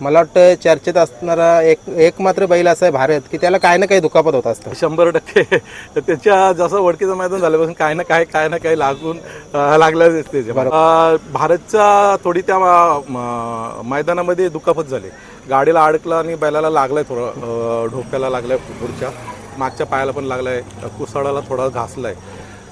मला वाटतं चर्चेत असणारा एक एक मात्र बैल असा आहे भारत की त्याला काही ना काही दुखापत होत असतं. शंभर टक्के. तर त्याच्या जसं वडकीचं मैदान झाल्यापासून काय ना काय काय ना काय लागून लागलं अं, भारतच्या थोडी त्या मैदानामध्ये दुखापत झाली. गाडीला अडकला आणि बैलाला लागलाय थोडं अं, डोक्याला लागलाय पुढच्या. मागच्या पायाला पण लागलाय. कुसाडाला थोडा घासलाय.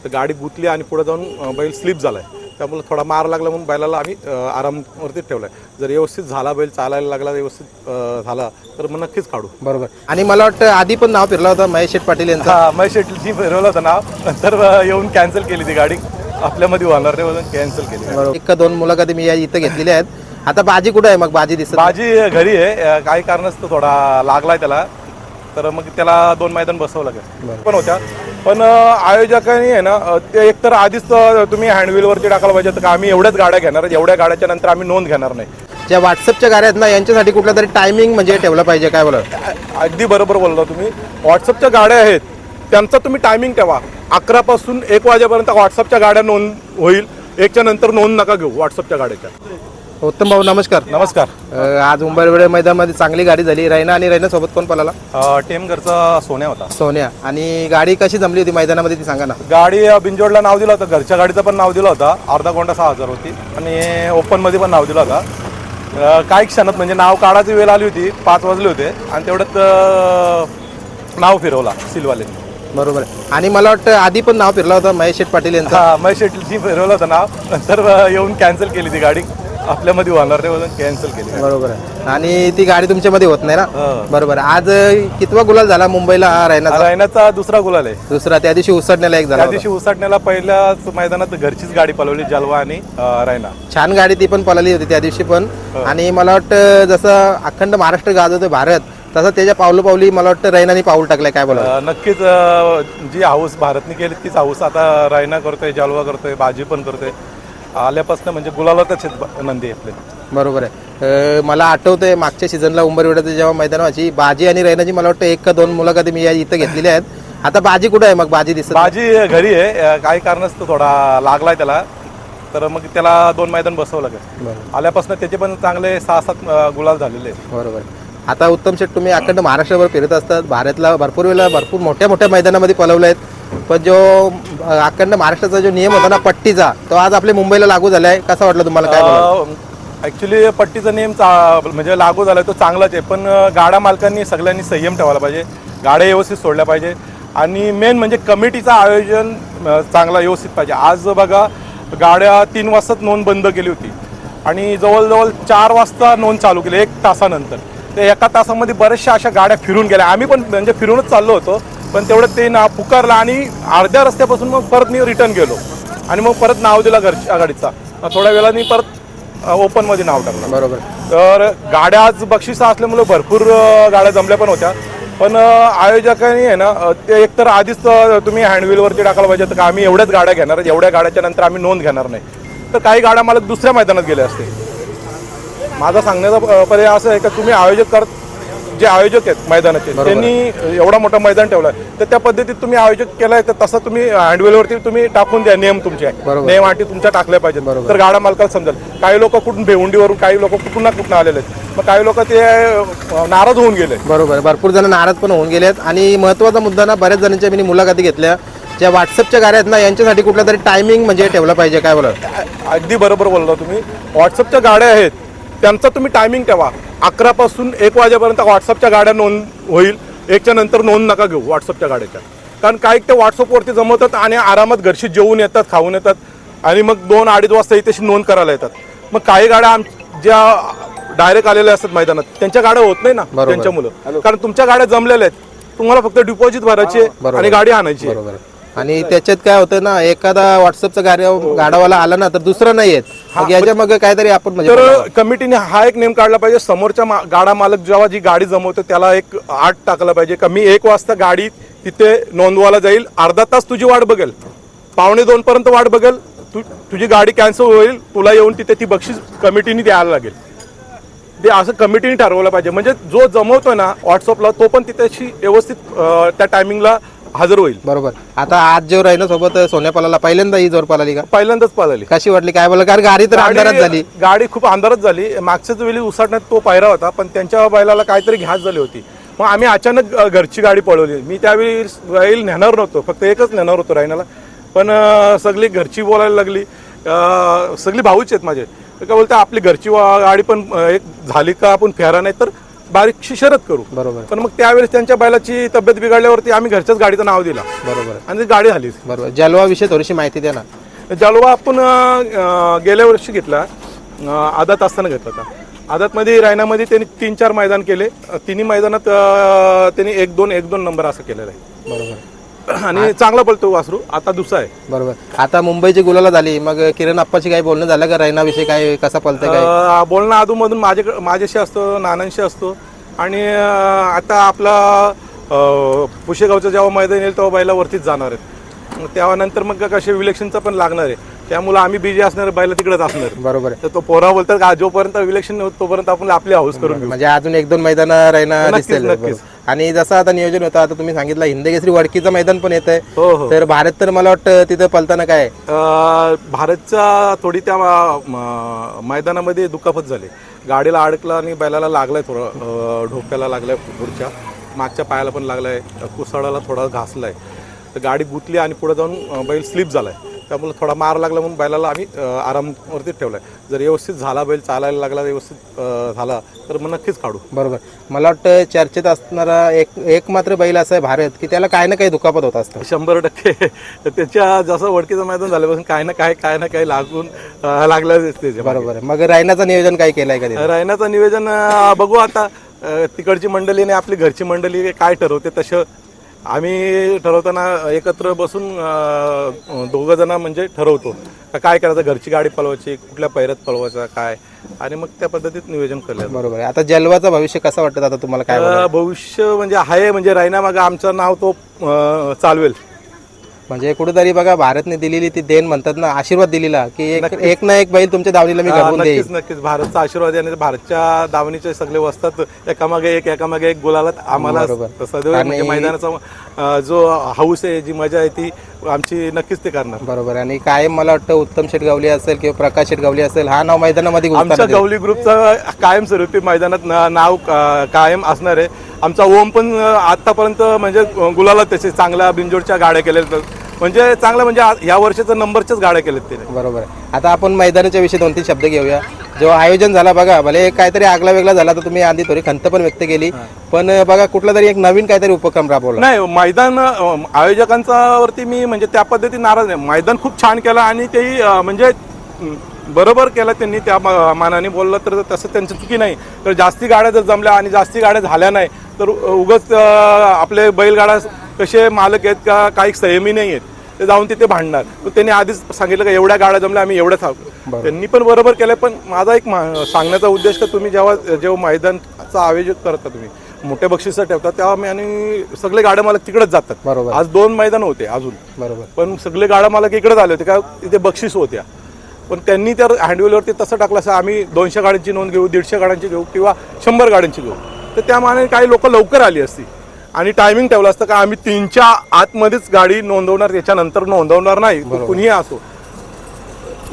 तर गाडी गुतली आणि पुढे जाऊन बैल स्लिप झालाय. त्यामुळे थोडा मार लागला म्हणून बैलाला आम्ही आरामवरती ठेवलाय. जर व्यवस्थित झाला बैल चालायला लागला व्यवस्थित झाला तर मग नक्कीच काढू. बरोबर. आणि मला वाटतं आधी पण नाव फिरला होता महेश शेठ पाटील यांचा. हा महेश शेट्टीची फिरवलं होतं नाव नंतर येऊन कॅन्सल केली ती गाडी. आपल्यामध्ये होणार नाही म्हणून कॅन्सल केली. बरोबर. एक का दोन मुलाखती मी या इथं घेतलेल्या आहेत. आता बाजी कुठं आहे? मग बाजी दिसत नाही. बाजी घरी आहे. काही कारणास्तव थोडा लागलाय त्याला. तर मग त्याला दोन मैदान बसवं लागेल. पण होत्या. पण आयोजकांनी आहे ना ते एकतर आधीच तुम्ही हँडव्हीलवरती टाकायला पाहिजे तर का? आम्ही एवढ्याच गाड्या घेणार. एवढ्या गाड्याच्या नंतर आम्ही नोंद घेणार नाही. ज्या व्हॉट्सअपच्या गाड्या आहेत ना यांच्यासाठी कुठला तरी टायमिंग म्हणजे ठेवलं पाहिजे काय बोला अगदी बरोबर बोलला तुम्ही. व्हॉट्सअपच्या गाड्या आहेत. त्यांचा तुम्ही टायमिंग ठेवा. अकरा पासून एक वाजेपर्यंत व्हॉट्सअपच्या गाड्या नोंद होईल. एकच्या नंतर नोंद नका घेऊ व्हॉट्सअपच्या गाड्याच्या. उत्तम भाऊ नमस्कार. नमस्कार. अं, आज उंबरवेळे मैदानामध्ये चांगली गाडी झाली. रैना आणि रैना सोबत कोण पळाला? अ, टेमघरचा सोन्या होता. सोन्या. आणि गाडी कशी जमली होती मैदानामध्ये ती सांगा ना. गाडी अ, बिंजोडला नाव दिलं होतं. घरच्या गाडीचं पण नाव दिलं होतं. अर्धा कोंडा सहा हजार होती. आणि ओपनमध्ये पण नाव दिलं होतं. अ, काही क्षणात म्हणजे नाव काढायची वेळ आली होती. पाच वाजले होते. आणि तेवढ्यात अ, नाव फिरवला सिलवालेने बरोबर. आहे. आणि मला वाटतं आधी पण नाव फिरला होता महेश शेठ पाटील यांचा. हा महेश शेट्टीची फिरवलं होतं नाव. नंतर अ, येऊन कॅन्सल केली ती गाडी. आपल्यामध्ये होणार नाही म्हणून कॅन्सल केली. बरोबर आहे. आणि ती गाडी तुमच्यामध्ये होत नाही ना? हो. बरोबर. आज कितवा गुलाल झाला मुंबईला हा रैनाचा रायनाचा दुसरा गुलाल आहे. दुसरा त्या दिवशी उसडण्याला एक झाला त्या होता. दिवशी उसाटण्याला पहिल्याच मैदानात घरचीच गाडी पळवली जलवा आणि अ, रायना. छान गाडी ती पण पळाली होती त्या दिवशी पण. हो. आणि मला वाटतं जसं अखंड महाराष्ट्र गाजवतो भारत तसं त्याच्या पावलं पावली मला वाटतं रैनाने पाऊल टाकलंय काय बोला अ, नक्कीच अ, जी हाऊस भारतने केली तीच हाऊस आता रायना करतोय जालवा करतोय बाजी पण करतोय. आल्यापासून म्हणजे गुलालातच आहेत नंदी आपले बरोबर आहे. मला आठवतंय मागच्या सीझनला उंबरवेड्याचं जेव्हा मैदान व्हायची बाजी आणि रैनाची मला वाटतं एक का दोन मुलाखती मी इथं घेतलेल्या आहेत. आता बाजी कुठं आहे मग? बाजी दिसत. बाजी घरी आहे. काही कारणास्तव थोडा लागलाय त्याला. तर मग त्याला दोन मैदान बसवं लागेल. आल्यापासून त्याचे पण चांगले सहा सात गुलाल झालेले आहेत. बरोबर. आता उत्तम शेट तुम्ही अखंड महाराष्ट्रभर फिरत असतात. भारतला भरपूर वेळेला भरपूर मोठ्या मोठ्या मैदानामध्ये पलवले आहेत पण जो अखंड महाराष्ट्राचा जो नियम होता ना पट्टीचा तो आज आपल्या मुंबईला लागू झालाय. कसा वाटलं तुम्हाला? काय बोलाल? ऍक्च्युली पट्टीचा नियम चा- म्हणजे लागू झाला तो चांगलाच आहे. पण गाड्या गाडा मालकांनी सगळ्यांनी संयम ठेवायला पाहिजे. गाड्या व्यवस्थित सोडल्या पाहिजे. आणि मेन म्हणजे कमिटीचं आयोजन अ, चांगला व्यवस्थित पाहिजे. आज बघा गाड्या तीन वाजताच नोंद बंद केली होती. आणि जवळजवळ चार वाजता नोंद चालू केली एक तासानंतर. ते एका तासामध्ये बऱ्याचशा अशा गाड्या फिरून गेल्या. आम्ही पण म्हणजे फिरूनच चाललो होतो. पण तेवढं ते ना पुकारलं आणि अर्ध्या रस्त्यापासून मग परत मी रिटर्न गेलो. आणि मग परत नाव दिलं घरच्या गाडीचा थोड्या वेळाने परत ओपनमध्ये नाव टाकलं. बरोबर. तर गाड्या आज बक्षिसं असल्यामुळे भरपूर गाड्या जमल्या पण होत्या. पण आयोजकांनी आहे ना ते एकतर आधीच तुम्ही हँडव्हीलवरती टाकायला पाहिजे तर का? आम्ही एवढ्याच गाड्या घेणार एवढ्या गाड्याच्या नंतर आम्ही नोंद घेणार नाही. तर काही गाड्या मला दुसऱ्या मैदानात गेल्या असते. माझा सांगण्याचा पर्याय असं आहे का तुम्ही आयोजक करत जे आयोजक आहेत मैदानाचे त्यांनी एवढा मोठा मैदान ठेवलाय तर त्या पद्धतीत तुम्ही आयोजक केलाय तर तसं तुम्ही हँडवेलवरती तुम्ही टाकून द्या नियम तुमचे. नियम अटी तुमच्या टाकल्या पाहिजेत. तर गाडा मालकाला समजेल. काही लोक कुठून भेवंडीवरून काही लोक कुठून ना कुठून आलेले आहेत. मग काही लोक ते नाराज होऊन गेले. बरोबर. भरपूर जण नाराज पण होऊन गेलेत. आणि महत्त्वाचा मुद्दा ना बऱ्याच जणांच्या मी मुलाखती घेतल्या. ज्या व्हॉट्सअपच्या गाड्या आहेत ना यांच्यासाठी कुठला तरी टायमिंग म्हणजे ठेवलं पाहिजे. काय बोला अगदी बरोबर बोलला तुम्ही. व्हॉट्सअपच्या गाड्या आहेत. त्यांचा तुम्ही टायमिंग ठेवा. अकरा पासून एक वाजेपर्यंत व्हॉट्सअपच्या गाड्या नोंद होईल. एकच्या नंतर नोंद नका घेऊ व्हॉट्सअपच्या गाड्याच्या. कारण काही ते व्हॉट्सअपवरती जमवतात आणि आरामात घरशी जेवून येतात खाऊन येतात आणि मग दोन अडीच वाजता इथे नोंद करायला येतात. मग काही गाड्या आम ज्या डायरेक्ट आलेल्या असतात मैदानात त्यांच्या गाड्या होत नाही ना. त्यांच्या मुलं कारण तुमच्या गाड्या जमलेल्या आहेत. तुम्हाला फक्त डिपॉझिट भरायची. आणि गाडी आणायची. आणि त्याच्यात काय होतं ना एखादा व्हॉट्सअपचा गाड्या गाडावाला आला ना तर दुसरं नाही येत. मग याच्या मग काहीतरी आपण म्हणजे तर कमिटीने हा एक नेम काढला पाहिजे. समोरच्या मा- गाडा मालक जेव्हा जी गाडी जमवतो त्याला एक आठ टाकला पाहिजे का मी एक वाजता गाडी तिथे नोंदवायला जाईल अर्धा तास तुझी वाट बघेल. पावणे दोन पर्यंत वाट बघेल. तू तुझी गाडी कॅन्सल होईल तुला येऊन तिथे ती बक्षीस कमिटीने द्यायला लागेल. ते असं कमिटीने ठरवलं पाहिजे. म्हणजे जो जमवतोय ना व्हॉट्सअपला तो पण तिथेशी व्यवस्थित अं, त्या टायमिंगला हजर होईल. बरोबर. आता आज जो राहिना सोबत सोन्या पलाला पहिल्यांदा ही जोर पलाली का? पहिल्यांदाच पळाली. कशी वाटली? काय बोला कारण गाडी तर अंधारात झाली. गाडी खूप अंधारात झाली. मागच्याच वेळी उसाटण्यात तो पायरा होता पण त्यांच्या बैलाला काहीतरी घ्यास झाली होती. मग आम्ही अचानक अ, घरची गाडी पळवली. मी त्यावेळी बैल नेणार नव्हतो. फक्त एकच नेणार होतो रायनाला पण अ, सगळी घरची बोलायला लागली. अ, सगळी भाऊच आहेत माझे. तर काय बोलते आपली घरची वा- गाडी पण अ, एक झाली का आपण फेरा नाही तर बारीकशी शरद करू. बरोबर. पण मग त्यावेळेस त्यांच्या बैलाची तब्येत बिघडल्यावरती आम्ही घरच्याच गाडीचं नाव दिला. बरोबर. आणि ती गाडी झाली बरोबर. जलवा विषयी थोडीशी माहिती द्या ना. जालवा आपण अं, गेल्या वर्षी घेतला. अं, आदात असताना घेतला होता. आदातमध्ये रायनामध्ये त्यांनी तीन चार मैदान केले. अं, तिन्ही मैदानात अं, त्यांनी एक दोन एक दोन नंबर असं केलेला आहे. बरोबर. आणि चांगला पळतो वासरू. आता दुसरा आहे. बरोबर. आता मुंबईची गुलाला झाली मग किरण अप्पाची काही बोलणं झालं का? रायना विषयी काय कसा पलतंय काय? अं, बोलणं अधूनमधून माझ्या माझ्याशी असतो नानांशी असतो. आणि अं, आता आपला अं, पुशेगावचं जेव्हा मैदान येईल तेव्हा बैला वरतीच जाणार आहेत. मग त्यानंतर मग कसे विलेक्शनचं पण लागणार आहे. त्यामुळे आम्ही बिजी असणार बैला तिकडेच असणार. बरोबर आहे. तर तो पोरा बोलतात का जोपर्यंत होत तोपर्यंत आपण आपली हाऊस करून घेऊ. म्हणजे अजून एक दोन मैदान दिसतील. बरोबर. आणि जसं आता नियोजन होतं आता तुम्ही सांगितलं हिंदकेसरी वडकीचं मैदान पण येत आहे हो हो. तर भारत तर मला वाटतं तिथं पलताना काय? भारतच्या थोडी त्या मैदानामध्ये दुखापत झाली. गाडीला अडकला आणि बैलाला लागलाय थोडं अं, डोक्याला लागलाय पुढच्या. मागच्या पायाला पण लागलाय. कुसाडाला थोडा घासलाय. तर गाडी गुतली आणि पुढे जाऊन बैल स्लिप झालाय. त्यामुळे थोडा मार लागला म्हणून बैलाला आम्ही आरामवरती ठेवलाय. जर व्यवस्थित झाला बैल चालायला लागला व्यवस्थित झाला तर मग नक्कीच काढू. बरोबर. मला वाटतं चर्चेत असणारा एक एक मात्र बैल असा आहे भारत की त्याला काही ना काही दुखापत होत असतं. शंभर टक्के. त्याच्या जसं वडकीचं मैदान झाल्यापासून काय ना काय काय ना काय लागून लागलं त्याच्या बरोबर आहे. मग रायनाचं नियोजन काय केलंय का तिथं? रायनाचं अं, बघू आता तिकडची मंडळी आणि आपली घरची मंडळी काय ठरवते तसं आम्ही ठरवताना एकत्र बसून दोघं जण म्हणजे ठरवतो. काय करायचं? घरची गाडी पळवायची कुठल्या पैऱ्यात पळवायचा काय? आणि मग त्या पद्धतीत नियोजन केलं बरोबर आहे. आता जलवाचं भविष्य कसं वाटतं? आता तुम्हाला काय भविष्य म्हणजे आहे म्हणजे रायना मागं आमचं नाव तो चालवेल. म्हणजे कुठेतरी बघा भारतने दिलेली ती देण म्हणतात ना आशीर्वाद दिलेला की एक एक ना एक बैल तुमच्या दावणीला मी हा, घडवून देईन. नक्कीच. नक्कीच भारतचा आशीर्वाद आहे आणि भारतच्या दावणीचे सगळे वसतात एकामागे एक एकामागे एक गुलाला आम्हाला बरोबर. सदैव म्हणजे मैदानाचा अं, जो हाऊस आहे जी मजा आहे ती आमची नक्कीच ते करणार. बरोबर. आणि कायम मला वाटतं उत्तम शेटगावली असेल किंवा प्रकाश शेटगावली असेल हा नाव मैदानामध्ये आमच्या गवली ग्रुपचं कायमस्वरूपी मैदानात ना- नाव अं, कायम असणार आहे. आमचा ओम पण अं, आतापर्यंत म्हणजे गुलाला त्याचे चांगल्या बिंजोडच्या गाड्या केलेल्या आहेत. म्हणजे चांगल्या म्हणजे या वर्षाच्या नंबरच्याच गाड्या केल्यात त्याने बरोबर आहे. आता आपण मैदानाच्या विषयी दोन तीन शब्द घेऊया. जेव्हा आयोजन झाला बघा भले काहीतरी आगला वेगळा झाला तर तुम्ही आधी थोडी खंत पण व्यक्त केली. पण बघा कुठला तरी एक नवीन काहीतरी उपक्रम राबवला. नाही मैदान अं, आयोजकांचा वरती मी म्हणजे त्या पद्धतीने नाराज नाही. मैदान खूप छान केलं आणि तेही अं, म्हणजे अं, बरोबर केलं त्यांनी. त्या मा- मानाने बोललं तर तसं त्यांचं चुकी नाही. तर जास्ती गाड्या जर जमल्या आणि जास्ती गाड्या झाल्या नाही तर उगच आपले बैलगाडा कसे मालक आहेत का काही संयमी नाही आहेत ते जाऊन तिथे भांडणार. तर त्यांनी आधीच सांगितलं का एवढ्या गाड्या जमल्या आम्ही एवढ्याच आहोत त्यांनी पण बरोबर केलं पण माझा एक मा- सांगण्याचा उद्देश का तुम्ही जेव्हा जेव्हा मैदानचं आयोजित करता तुम्ही मोठ्या बक्षिसं ठेवता तेव्हा मी आणि सगळे गाड्या मालक तिकडेच जातात. बरोबर. आज दोन मैदान होते अजून. बरोबर. पण सगळे गाड्या मालक इकडेच आले होते का तिथे बक्षीस होत्या. पण त्यांनी त्या हँडवेलवरती तसं टाकलं असं आम्ही दोनशे गाड्यांची नोंद घेऊ दीडशे गाड्यांची घेऊ किंवा शंभर गाड्यांची घेऊ. तर त्या मानाने काही लोक लवकर आली असती. आणि टायमिंग ठेवलं असतं का आम्ही तीनच्या आतमध्येच गाडी नोंदवणार त्याच्यानंतर नोंदवणार नाही. कुणीही असो.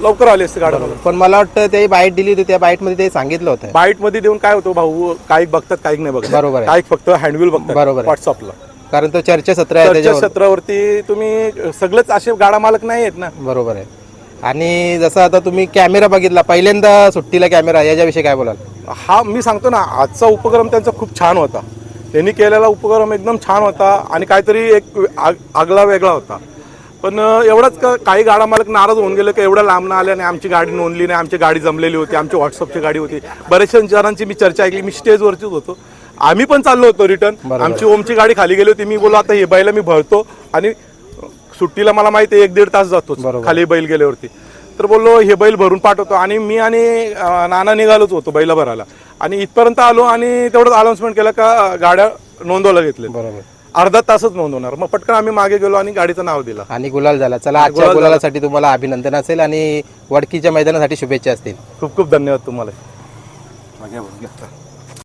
लवकर आली असते गाड्या मालक पण मला वाटतं ते बाईट दिली होती त्या बाईटमध्ये ते सांगितलं होतं. बाईटमध्ये देऊन काय होतं भाऊ? काही बघतात काही नाही बघतात बरोबर आहे. काही फक्त हँडविल बघतात बरोबर आहे. व्हॉट्सअपला कारण तो चर्चासत्र आहे चर्चा त्याच्यावर. सत्रावरती तुम्ही सगळेच असे गाडा मालक नाही आहेत ना. बरोबर आहे. आणि जसं आता तुम्ही कॅमेरा बघितला पहिल्यांदा सुट्टीला कॅमेरा याच्याविषयी काय बोलाल? हा मी सांगतो ना आजचा उपक्रम त्यांचा खूप छान होता. त्यांनी केलेला उपक्रम एकदम छान होता आणि काहीतरी एक आग- आगळा वेगळा होता. पण एवढंच का काही गाडा मालक नाराज होऊन गेले की एवढ्या लांब आले आणि आमची गाडी नोंदली नाही आमची गाडी जमलेली होती आमची व्हॉट्सअपची गाडी होती. बऱ्याचशा जणांची मी चर्चा ऐकली मी स्टेजवरतीच होतो. आम्ही पण चाललो होतो रिटर्न आमची ओमची गाडी खाली गेली होती. मी बोललो आता हे बैला मी भरतो. आणि सुट्टीला मला माहिती आहे एक दीड तास जातो खाली बैल गेल्यावरती. तर बोललो हे बैल भरून पाठवतो. आणि मी आणि नाना निघालोच होतो बैला भरायला आणि इथपर्यंत आलो आणि तेवढंच अनाऊन्समेंट केलं का गाड्या नोंदवल्या घेतल्या बरोबर. अर्धा तासच नोंदवणार. मग पटकन आम्ही मागे गेलो आणि गाडीचं नाव दिलं. आणि गुलाल झाला. चला आजच्या गुलालासाठी तुम्हाला अभिनंदन असेल आणि वडकीच्या मैदानासाठी शुभेच्छा असतील. खूप खूप धन्यवाद तुम्हाला.